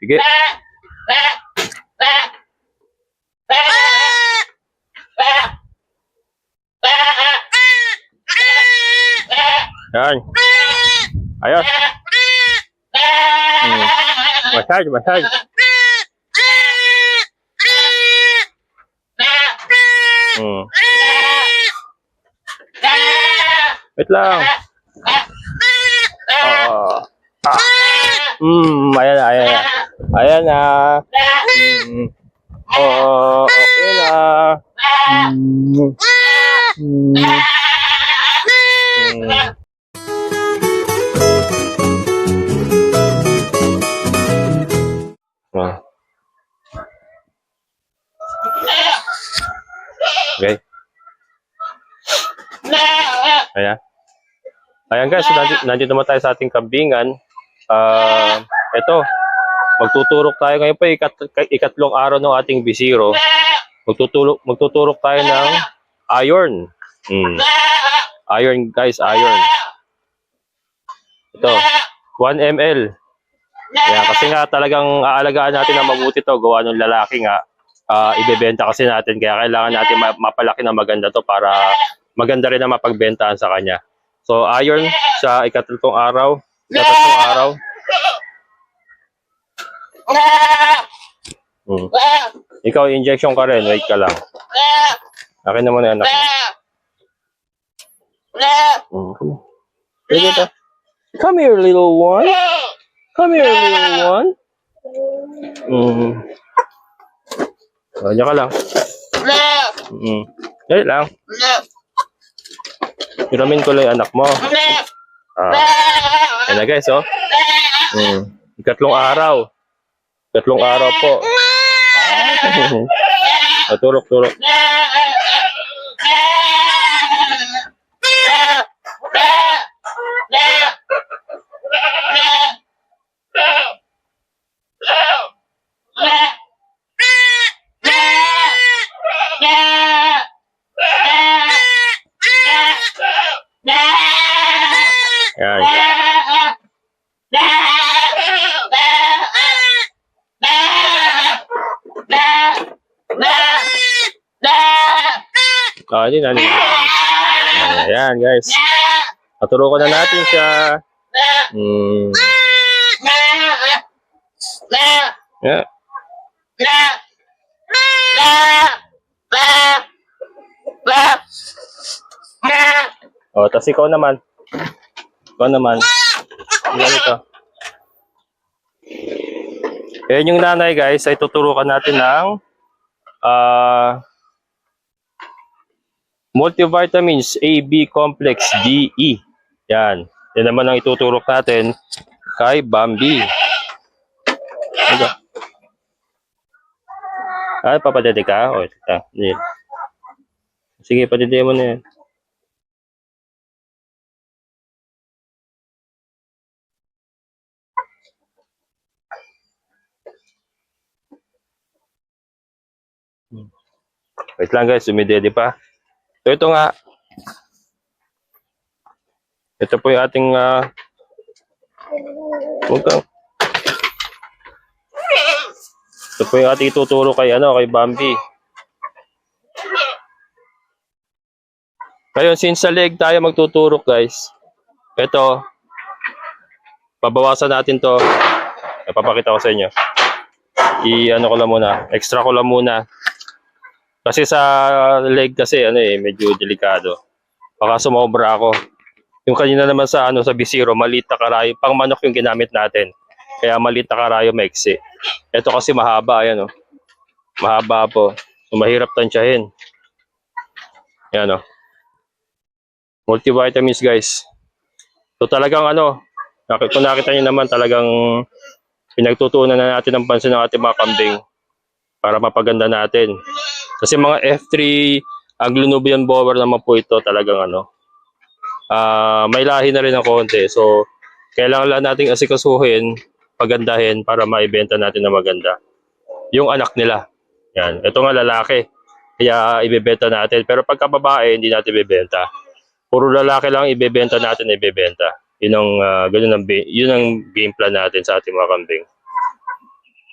Sige. Yan. Ayos. Hmm. Massage, massage. Hmm. Wait lang. Oo. Ah. Hmm, ayan ayan. Ayan na. Hmm. Oo, okay na. Hmm. Hmm. Hmm. Ah. Okay. Ayan. Ayan guys, so nandito, nandito naman tayo sa ating kambingan. Ah, ito, magtuturok tayo ngayon pa ikat, ikatlong araw ng ating bisiro. Magtuturok, magtuturok tayo ng iron. Mm. Iron guys, iron. Ito, 1 ml. Ayan, kasi nga talagang aalagaan natin na mabuti to gawa ng lalaki nga. Ah, ibebenta kasi natin kaya kailangan natin ma- mapalaki na maganda to para maganda rin na mapagbentahan sa kanya. So iron sa ikatlong araw, ikatlong araw. Hmm. Ikaw injection ka rin, wait ka lang. Akin naman yung anak mo. Hmm. come here, little one. Come here, little one. Hmm. Oh, diyan ka lang. Hmm. Wait lang. Hiramin ko lang yung anak mo. Ah. Yan na guys, oh. Hmm. Ikatlong araw. Ikatlong araw po. oh, Ah, hindi na. Ayan, guys. Paturukan na natin siya. Hmm. Yeah. Oh, tas ikaw naman. Ikaw naman. Yan ito. Ayan yung nanay guys, ay tuturukan natin ng ah multivitamins A, B complex, D, E. Yan. Yan naman ang ituturok natin kay Bambi. Ano? Ay, papadede ka? O, ito. Sige, padede mo na yan. Wait lang guys, sumidede pa. So ito nga. Ito po yung ating uh. Ito po yung ating ituturo kay ano, kay Bambi. Ngayon, since sa leg tayo magtuturok guys. Ito. Pabawasan natin to. Ipapakita ko sa inyo. I-ano ko lang muna. Extra ko lang muna. Kasi sa leg kasi ano eh medyo delikado. Baka sumobra ako. Yung kanina naman sa ano sa bisiro, maliit na karayo, pang manok yung ginamit natin. Kaya maliit na karayo maiksi. Ito kasi mahaba ayan oh. Mahaba po. So, mahirap tansyahin. Ayan oh. Multivitamins guys. So talagang ano, kung nakita niyo naman talagang pinagtutunan na natin ng pansin ng ating mga kambing para mapaganda natin. Kasi mga F3 Aglunubian Bower naman po ito talagang ano. ah may lahi na rin ng konti. So, kailangan lang nating asikasuhin, pagandahin para maibenta natin na maganda. Yung anak nila. Yan. Ito nga lalaki. Kaya ibebenta natin. Pero pagka babae, hindi natin ibebenta. Puro lalaki lang ibebenta natin na ibebenta. Yun ang, ah, ganun ang, yun ang game plan natin sa ating mga kambing.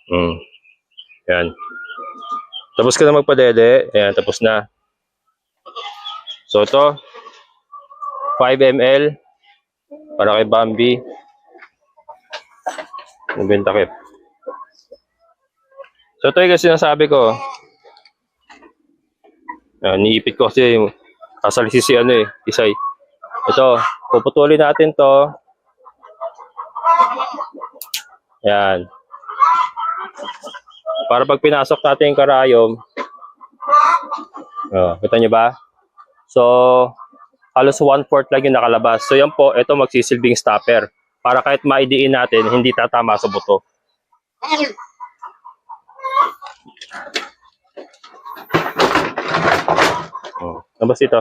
Mm. Yan. Tapos ka na magpadede. Ayan, tapos na. So ito, 5 ml para kay Bambi. Nabenta kit. So ito yung sinasabi ko. Uh, niipit ko kasi yung kasalisi si ano eh, isay. Ito, puputulin natin to. Yan. Para pag pinasok natin yung karayom, oh, kita nyo ba? So, halos one-fourth lang yung nakalabas. So, yan po, ito magsisilbing stopper. Para kahit maidiin natin, hindi tatama sa buto. Oh, labas ito.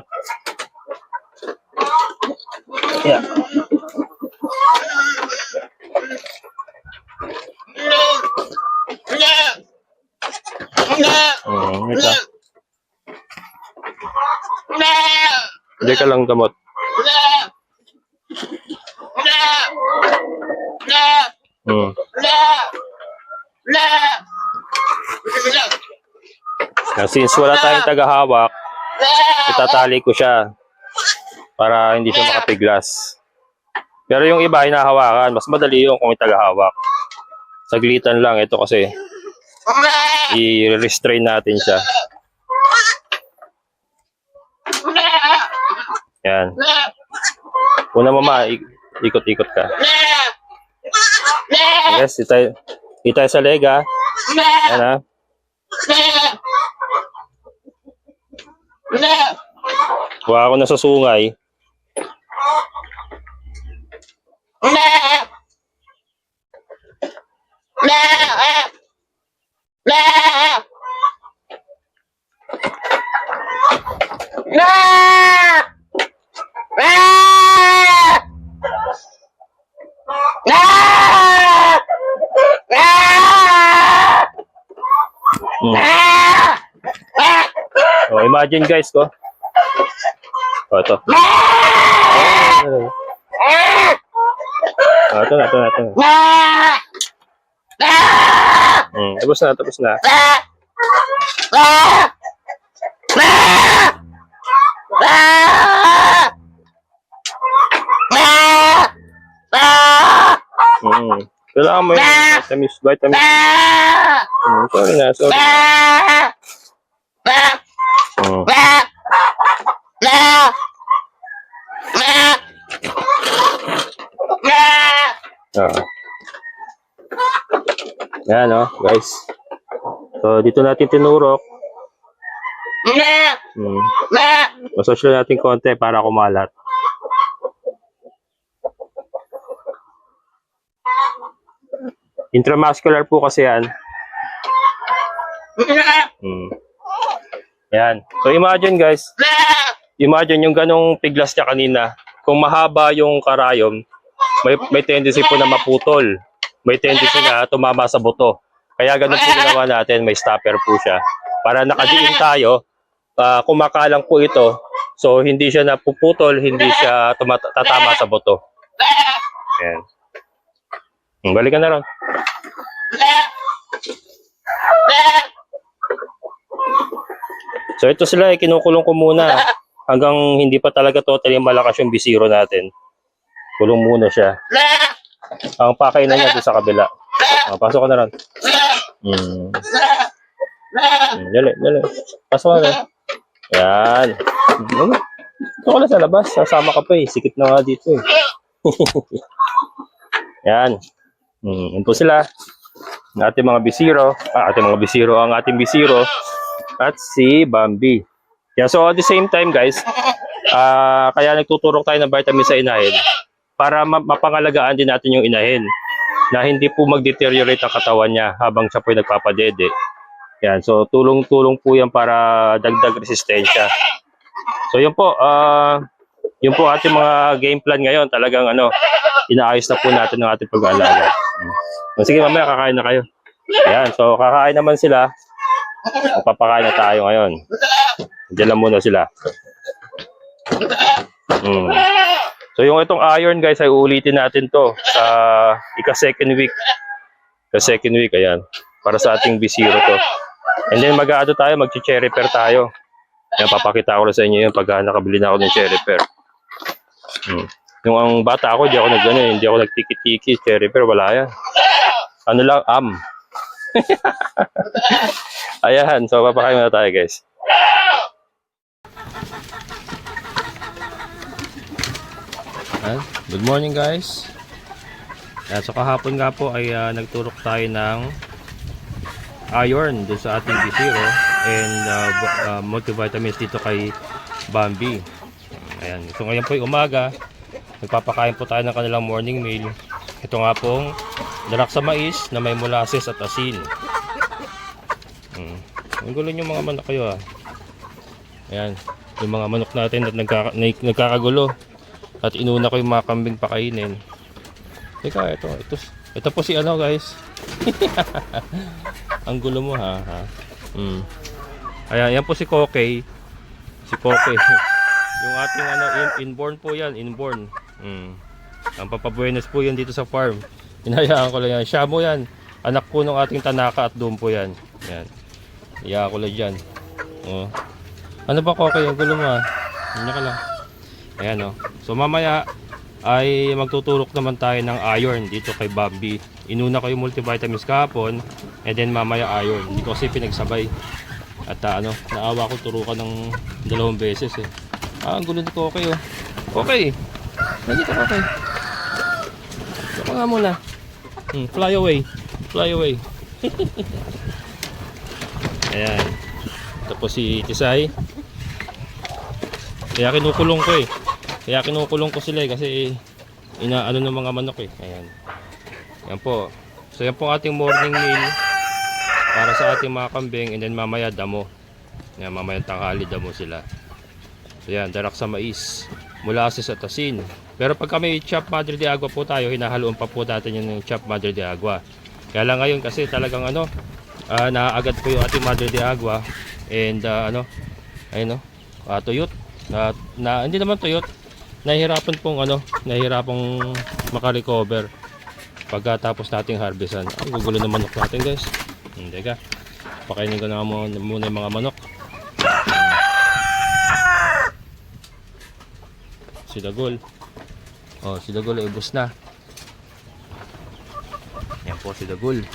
Yeah. Mm, ito. Hindi ka lang gamot. Mm. Now, since wala tayong tagahawak, itatali ko siya para hindi siya makapiglas. Pero yung iba hinahawakan, mas madali yung kung may tagahawak. Saglitan lang ito kasi i-restrain natin siya. Yan. Una mama, ik- ikot-ikot ka. Yes, itay, itay sa leg ha. Yan ha. Kuha ako na sa sungay. Mm. Oh, imagine guys ko. Oh, ito. Oh, ito na, ito na, ito na. Mm, tapos na, tapos na. Mm. Kailangan mo yung vitamins, vitamins. Mm, sorry na, sorry. Mm. Ah. Yan, oh, guys. So, dito natin tinurok. Mm. Massage lang natin konti para kumalat. Intramuscular po kasi yan. Mm. Yan. So, imagine guys, imagine yung ganong piglas niya kanina. Kung mahaba yung karayom, may, may tendency po na maputol. May tendency na tumama sa buto. Kaya ganun po ginawa natin, may stopper po siya. Para nakadiin tayo, ah, kumakalang po ito. So, hindi siya napuputol, hindi siya tatama sa buto. Yan. Hmm, Balikan na lang. So, ito sila, eh, kinukulong ko muna. Hanggang hindi pa talaga totally malakas yung bisiro natin. Kulong muna siya. Ang pakay na niya doon sa kabila. Ah, pasok ka na ron. Hmm. Hmm, Dali, dali. Pasok ka na. Yan. Hmm. Ito ko na sa labas. Sasama ka pa eh. Sikit na nga dito eh. Yan. Hmm, yun po sila. Ang ating mga bisiro. Ah, ating mga bisiro. Ang ating bisiro. At si Bambi. Yeah, so at the same time guys, ah kaya nagtuturok tayo ng vitamin sa inahin para ma- mapangalagaan din natin yung inahin na hindi po mag-deteriorate ang katawan niya habang siya po ay nagpapadede. Yan, so tulong-tulong po yan para dagdag resistensya. So yun po, ah yun po ating mga game plan ngayon. Talagang ano, inaayos na po natin ang ating pag-aalaga. Hmm. Sige, mamaya kakain na kayo. Yan, so kakain naman sila. Magpapakain na tayo ngayon. Diyan lang muna sila. Mm. So yung itong iron guys ay uulitin natin to sa ika second week. Sa second week, ayan. para sa ating bisiro to. And then mag-aado tayo, mag-cherry pear tayo. Yan, papakita ko sa inyo yun pag nakabili na ako ng cherry pear. Hmm. Yung ang bata ako, di ako nag ano, eh, hindi ako nagtiki-tiki, cherry pear, wala yan. Ano lang, am. Ayan, so papakain muna tayo guys. Good morning guys. Ayan, so kahapon nga po ay ah, nagturok tayo ng iron doon sa ating B0 and uh, uh, multivitamins dito kay Bambi. Ayan. So ngayon po ay umaga. Nagpapakain po tayo ng kanilang morning meal. Ito nga pong darak sa mais na may molasses at asin. Hmm. Ang gulo yung mga manok kayo ah. Ayan. Yung mga manok natin at nagkaka, nag- nagkakagulo. At inuna ko yung mga kambing pakainin. Teka, ito, ito, ito po si ano guys. Ang gulo mo ha. ha? Mm. Ayan, yan po si Kokey. Si Kokey. yung ating ano, in, inborn po yan, inborn. Mm. Ang papabuenos po yan dito sa farm. Hinayaan ko lang yan. Siya mo yan. Anak po ng ating Tanaka at doon po yan. Yan. Iya ko lang dyan. Oh. Ano ba Kokey? Ang gulo mo ha? Hindi ka lang. Ayan o. So mamaya ay magtuturok naman tayo ng iron dito kay Bobby. Inuna ko yung multivitamins kahapon and then mamaya iron. Hindi ko kasi pinagsabay. At ah, ano, naawa ko turukan ng dalawang beses eh. Ah, ang gulo nito okay oh. Okay. Nandito ka okay. Saka nga muna. Hmm, fly away. Fly away. Ayan. Po si Tisay. Kaya kinukulong ko eh. Kaya kinukulong ko sila eh kasi inaano ng mga manok eh. Ayan. Yan po. So yan po ating morning meal para sa ating mga kambing and then mamaya damo. Yan, mamaya tanghali damo sila. So yan, darak sa mais, molasses at asin. Pero pag kami chop madre de agua po tayo, hinahaluan pa po natin yung chop madre de agua. Kaya lang ngayon kasi talagang ano, ah, naaagad po yung ating madre de agua and ah, ano, ayun no, ah, tuyot. Na, na, hindi naman tuyot, nahihirapan pong ano, nahihirapang makarecover pagkatapos nating harvestan. Ay, gugulo ng manok natin guys. Hindi ka. Pakainin ko na muna yung mga manok. Si Dagol. Oh, si Dagol ay ubos na. Yan po si Dagol.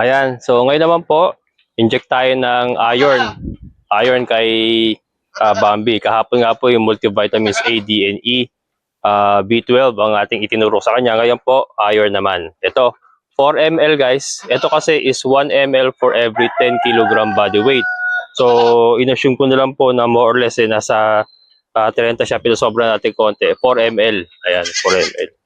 Ayan, so ngayon naman po, inject tayo ng iron. Iron kay ah, Bambi. Kahapon nga po yung multivitamins A, D, and E. Ah, B12 ang ating itinuro sa kanya. Ngayon po, iron naman. Ito, 4 ml guys. Ito kasi is 1 ml for every 10 kilogram body weight. So, inassume ko na lang po na more or less eh, nasa ah, 30 siya, pinasobra natin konti. 4 ml. Ayan, 4 ml.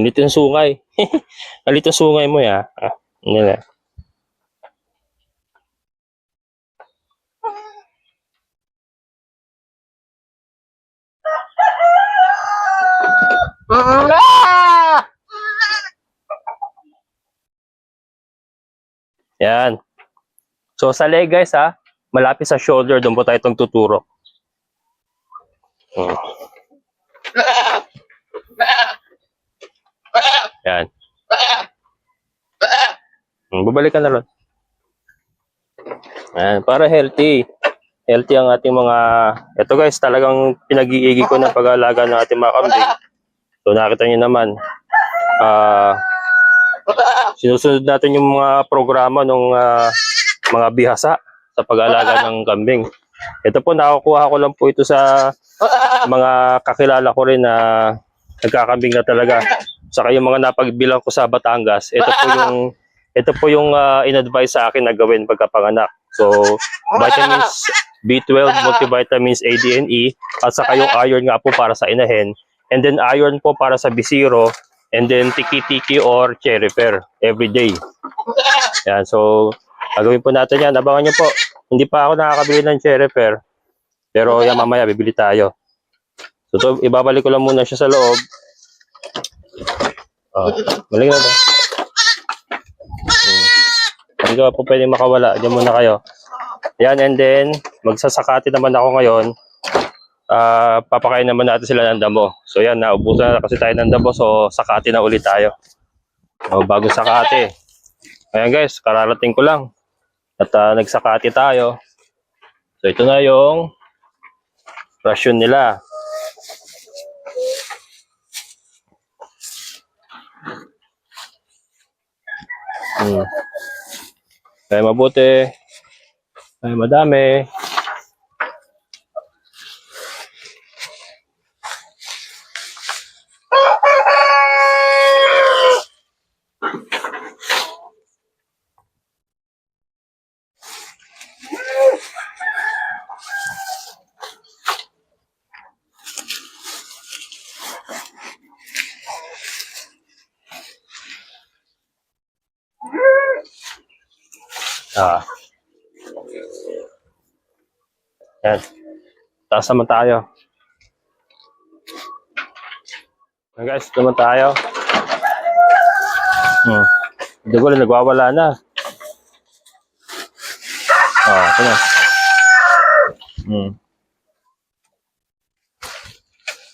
Init yung sungay. Alit yung sungay mo ya. Ah, ano na. Yan. So sa leg guys ha, malapit sa shoulder, doon po tayo itong tuturo. Hmm. Yan. Hmm, Babalik ka na ron. Yan, para healthy. Healthy ang ating mga... Ito guys, talagang pinag-iigi ko ng pag-aalaga ng ating mga kambing. So nakita niyo naman, ah sinusunod natin yung mga programa ng mga bihasa sa pag-aalaga ng kambing. Ito po, nakukuha ko lang po ito sa mga kakilala ko rin na nagkakambing na talaga. Saka yung mga napagbilang ko sa Batangas, ito po yung ito po yung ah, in-advise sa akin na gawin pagkapanganak. So, vitamins B12, multivitamins A, D, and E, at saka yung iron nga po para sa inahin. And then iron po para sa bisiro, and then tiki-tiki or cherry pear every day. Yan, so gagawin po natin yan. Abangan nyo po. Hindi pa ako nakakabili ng cherry pear. Pero yan mamaya, bibili tayo. So, to, ibabalik ko lang muna siya sa loob. Oh, balik na to. Hmm. Hindi po pwede makawala. Diyan muna kayo. Yan, and then, magsasakati naman ako ngayon. Ah, papakain naman natin sila ng damo. So yan, naubusan na kasi tayo ng damo. So, sakati na ulit tayo. O, bago sakati. Ayan guys, kararating ko lang. At ah, nagsakati tayo. So, ito na yung rasyon nila. Hmm. Kaya mabuti. Kaya madami. Ah. Yan. Taas naman tayo. Yan guys, naman tayo. Hmm. Dugo na nagwawala na. Ah, ito na. Hmm.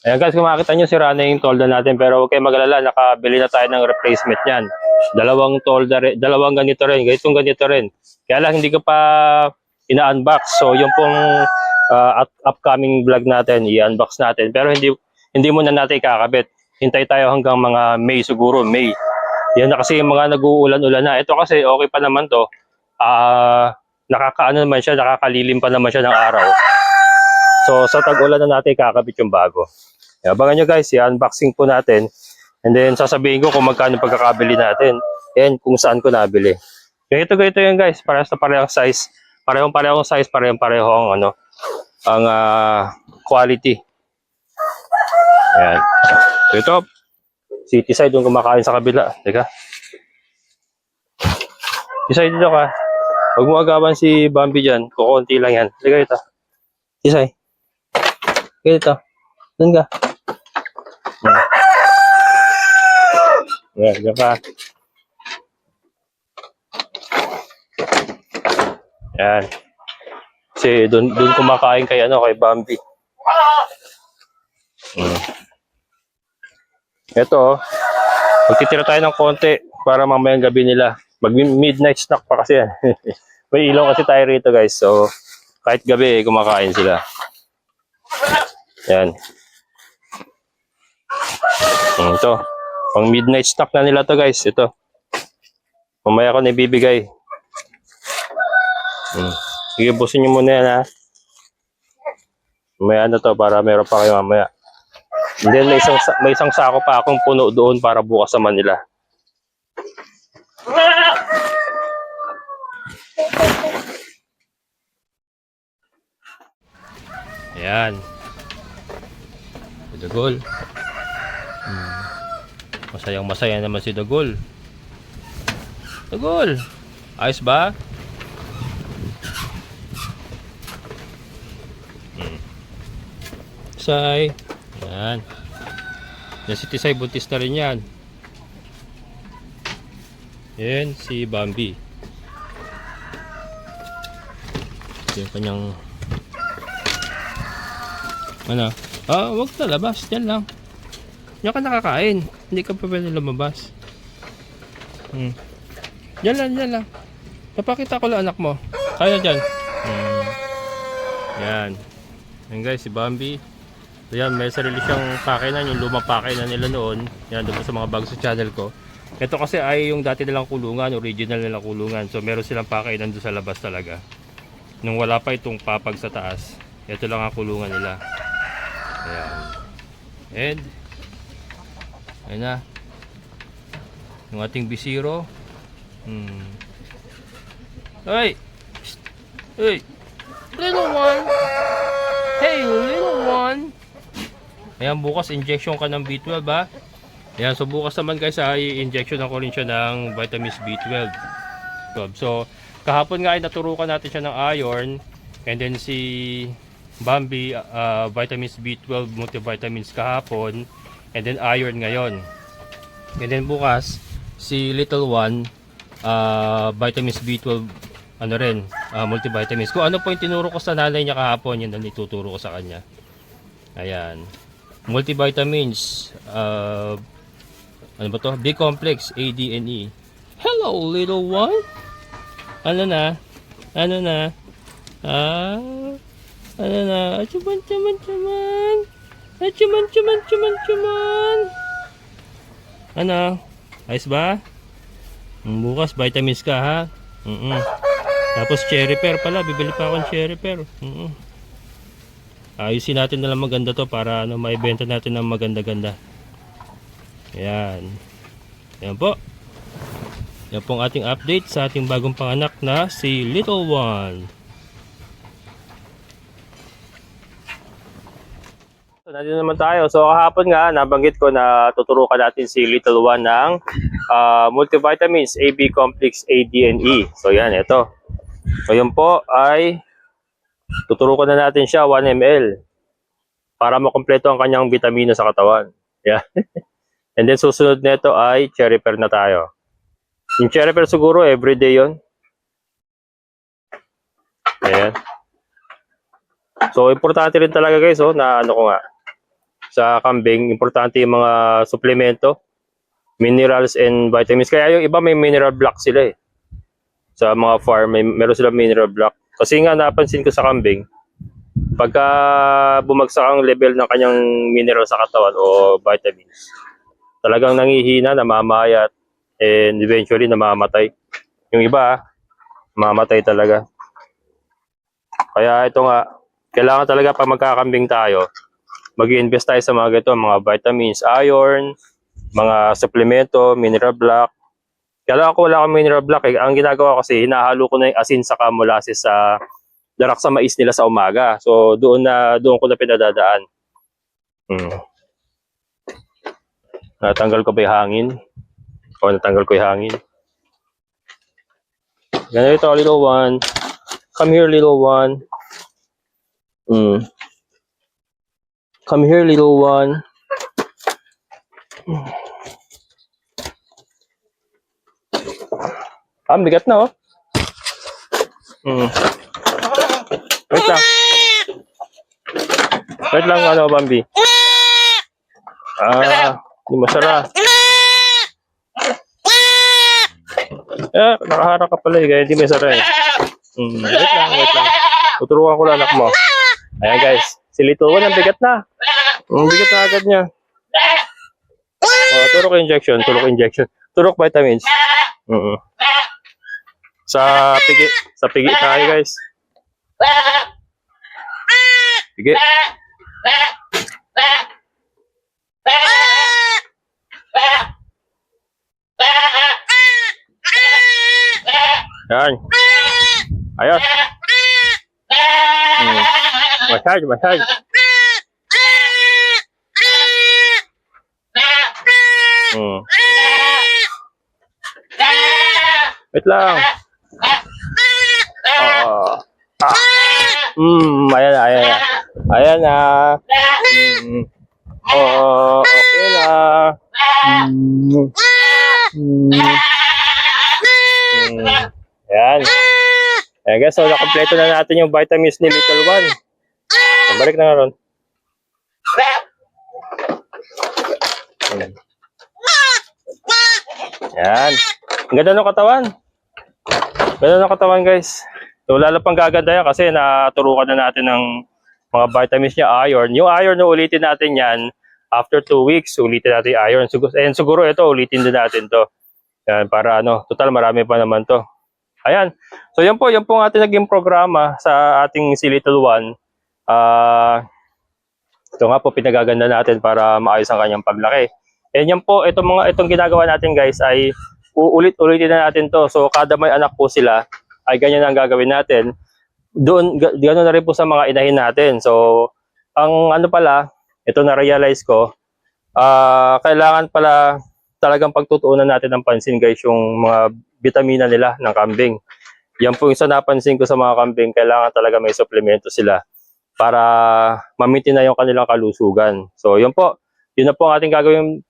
Ayan guys, kung makikita nyo, sira na yung tolda natin. Pero huwag kayong magalala, nakabili na tayo ng replacement yan. Dalawang tolda, rin- dalawang ganito rin, ganitong ganito rin. Kaya lang, hindi ko pa ina-unbox. So, yung pong uh, up- upcoming vlog natin, i-unbox natin. Pero hindi hindi muna natin kakabit. Hintay tayo hanggang mga May siguro, May. Yan na kasi yung mga nag-uulan-ulan na. Ito kasi okay pa naman to. Ah, nakakaano naman siya, nakakalilim pa naman siya ng araw. So sa tag-ulan na natin kakabit yung bago. Abangan nyo guys, i-unboxing po natin. And then sasabihin ko kung magkano pagkakabili natin and kung saan ko nabili. Ganito ganito yun guys, parehas na parehong size. Parehong parehong size, parehong parehong ano, ang ah, quality. Ayan. So ito, city side yung kumakain sa kabila. Teka. Side dito ka. Huwag mo agawan si Bambi dyan. Kukunti lang yan. Teka ito. Isay. Ganito. Doon ka. Yan, dyan ka. Yan. Kasi doon doon kumakain kay ano kay Bambi. Mm. Ito, oh. magtitira tayo ng konti para mamayang gabi nila. Mag midnight snack pa kasi yan. May ilaw kasi tayo rito guys. So, kahit gabi kumakain sila. Yan. Mm, ito. Pang midnight snack na nila to guys. Ito. Mamaya ko na ibibigay. Mm. Sige, busin nyo muna yan ha. Mamaya na to para meron pa kayo mamaya. And then may isang, sa- may isang sako pa akong puno doon para bukas sa Manila. Ayan. Si Dagol. Masayang masaya naman si Dagol. Dagol! Ayos ba? Hmm. Say. Ayan. Yan si Tisay, buntis na rin yan. Yan si Bambi. Ito yung kanyang ano? Ah, wag na labas. Diyan lang. Diyan ka nakakain. Hindi ka pa pwede lumabas. Hmm. Diyan lang, diyan lang. Napakita ko lang anak mo. Kaya dyan. Hmm. Yan. Yan guys, si Bambi. Yan, may sarili siyang pakinan, yung lumang pakinan nila noon. Yan, doon sa mga bago sa channel ko. Ito kasi ay yung dati nilang kulungan, original nilang kulungan. So meron silang pakinan doon sa labas talaga. Nung wala pa itong papag sa taas, ito lang ang kulungan nila. Ayan. And, ayun na. Yung ating bisiro. Hmm. Hey! Hey! Little one! Hey, little one! Ayan, bukas injection ka ng B12 ba? Ayan, so bukas naman guys ay injection ako rin siya ng vitamins B12. So, kahapon nga ay naturukan natin siya ng iron and then si Bambi uh, vitamins B12 multivitamins kahapon and then iron ngayon. And then bukas si little one uh, vitamins B12 ano rin ah, multivitamins. Kung ano po yung tinuro ko sa nanay niya kahapon, yun ang ituturo ko sa kanya. Ayan. Multivitamins. ah, ano ba to? B-complex, A, D, N, E. Hello, little one. Ano na? Ano na? Ah, ano na? Achuman, chuman, chuman. Achuman, chuman, chuman, chuman. Ano? Ayos ba? Mm, Bukas, vitamins ka ha? Mm Tapos cherry pear pala. Bibili pa akong cherry pear. Mm Ayusin natin na lang maganda to para ano, maibenta natin ng maganda-ganda. Ayan. Ayan po. Yan pong ating update sa ating bagong panganak na si Little One. So, nandito naman tayo. So, kahapon nga, nabanggit ko na tuturukan natin si Little One ng ah, multivitamins, AB complex, A, D, and E. So, yan, ito. So, yun po ay tuturukan na natin siya 1 ml para makompleto ang kanyang vitamina sa katawan. Yeah. and then, susunod nito ay cherry pear na tayo. Yung cherry pear siguro, everyday yon. Ayan. So, importante rin talaga guys, oh, na ano ko nga, sa kambing, importante yung mga suplemento, minerals and vitamins. Kaya yung iba may mineral block sila eh. Sa mga farm, may, meron sila mineral block. Kasi nga napansin ko sa kambing, pagka bumagsak ang level ng kanyang mineral sa katawan o vitamins, talagang nangihina, namamayat, and eventually namamatay. Yung iba, mamatay talaga. Kaya ito nga, kailangan talaga pag magkakambing tayo, mag invest tayo sa mga ganito, mga vitamins, iron, mga suplemento, mineral block. Kailangan ko wala akong mineral block eh. Ang ginagawa ko kasi, hinahalo ko na yung asin sa molasses sa darak sa mais nila sa umaga. So doon na doon ko na pinadadaan. Hmm. Natanggal ko ba yung hangin? O natanggal ko yung hangin. Ganito, little one. Come here, little one. Hmm. Come here, little one. Ah, bigat na, oh. Hmm. Wait lang. Wait lang, ano, Bambi. Ah, hindi masara. Eh, nakaharap ka pala eh, hindi masara eh. Hmm, wait lang, wait lang. Tuturuan ko lang anak mo. Ayan guys, si Little One, ang bigat na. Ang bigat na agad niya. Oh, turok injection, turok injection. Turok vitamins. Mm Sa pigi, sa pigi tayo guys. Pigi. Yan. Ayos. Hmm. Massage, massage. Hmm. Wait lang. Oo. Ah. Hmm, ayan na, ayan na. Ayan na. Hmm. Oo, okay na. Hmm. Hmm. Ayan. Ayan guys, so nakompleto na natin yung vitamins ni Little One. Balik na nga ron. Hmm. Ayan. Ang ganda ng katawan. Ganda ng katawan guys. So lalo pang gaganda yan kasi naturukan na natin ng mga vitamins niya, iron. Yung iron ulitin natin yan after 2 weeks, ulitin natin yung iron. Siguro, and siguro ito, ulitin din natin to. Yan, para ano, total marami pa naman to. Ayan. So yan po, yan po ang ating naging programa sa ating si Little One. Ah, ito nga po pinagaganda natin para maayos ang kanyang paglaki. And yan po, itong mga itong ginagawa natin guys ay uulit-ulitin na natin to. So kada may anak po sila ay ganyan ang gagawin natin. Doon ga- ganoon na rin po sa mga inahin natin. So ang ano pala, ito na realize ko, ah kailangan pala talagang pagtutuunan natin ng pansin guys yung mga vitamina nila ng kambing. Yan po yung sa napansin ko sa mga kambing, kailangan talaga may suplemento sila para mamitin na yung kanilang kalusugan. So yun po, yun na po ang ating gagawin,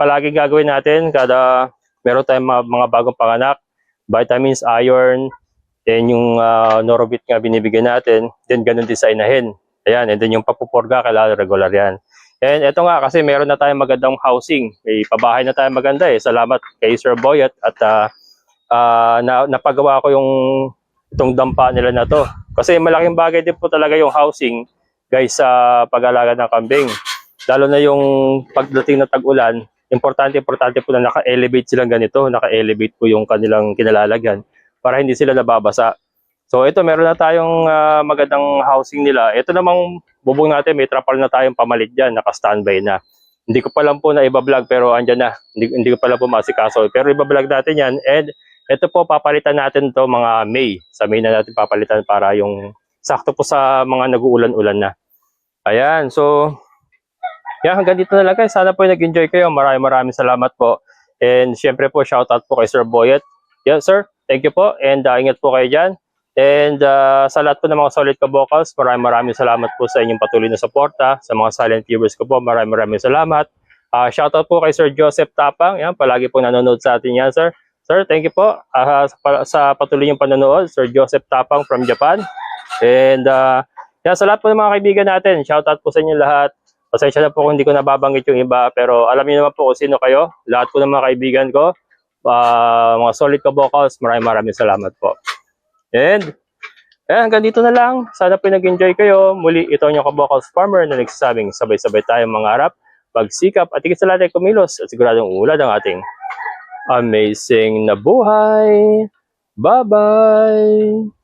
palagi gagawin natin kada meron tayong mga, mga bagong panganak, vitamins, iron, Then yung uh, Norobit nga binibigyan natin, then ganun din sa inahin. Ayan, and then yung papupurga, kailangan regular yan. And ito nga, kasi meron na tayong magandang housing. May pabahay na tayong maganda eh. Salamat kay Sir Boyet at ah, ah, na, napagawa ko yung itong dampa nila na to. Kasi malaking bagay din po talaga yung housing guys sa pag-alaga ng kambing. Lalo na yung pagdating ng tag-ulan, importante importante po na naka-elevate silang ganito, naka-elevate po yung kanilang kinalalagyan para hindi sila nababasa. So ito meron na tayong ah, magandang housing nila. Ito namang bubong natin may trapal na tayong pamalit diyan, naka-standby na. Hindi ko pa lang po na iba-vlog pero andyan na. Hindi, hindi ko pa lang po masikaso. Pero iba-vlog natin yan and ito po papalitan natin to mga May. Sa May na natin papalitan para yung sakto po sa mga nag-uulan-ulan na. Ayan, so yan, hanggang dito na lang guys. Sana po nag-enjoy kayo. Maraming maraming salamat po. And syempre po, shoutout po kay Sir Boyet. Yes, sir. Thank you po. And uh, ingat po kayo dyan. And uh, sa lahat po ng mga solid ka-vocals, maraming maraming salamat po sa inyong patuloy na suporta. Sa mga silent viewers ko po, maraming maraming salamat. Uh, shoutout po kay Sir Joseph Tapang. Yan, palagi po nanonood sa atin yan, sir. Sir, thank you po uh, sa, sa patuloy niyong panonood. Sir Joseph Tapang from Japan. And uh, yan, sa lahat po ng mga kaibigan natin, shoutout po sa inyo lahat. Pasensya na po kung hindi ko nababanggit yung iba, pero alam niyo naman po kung sino kayo. Lahat po ng mga kaibigan ko, ah, mga solid ka vocals, maraming maraming salamat po. And, eh, hanggang dito na lang. Sana po nag-enjoy kayo. Muli, ito ang inyong ka-vocals farmer na nagsasabing sabay-sabay tayong mangarap, pagsikap at higit sa lahat ay kumilos at siguradong ulad ang ating amazing na buhay. Bye-bye!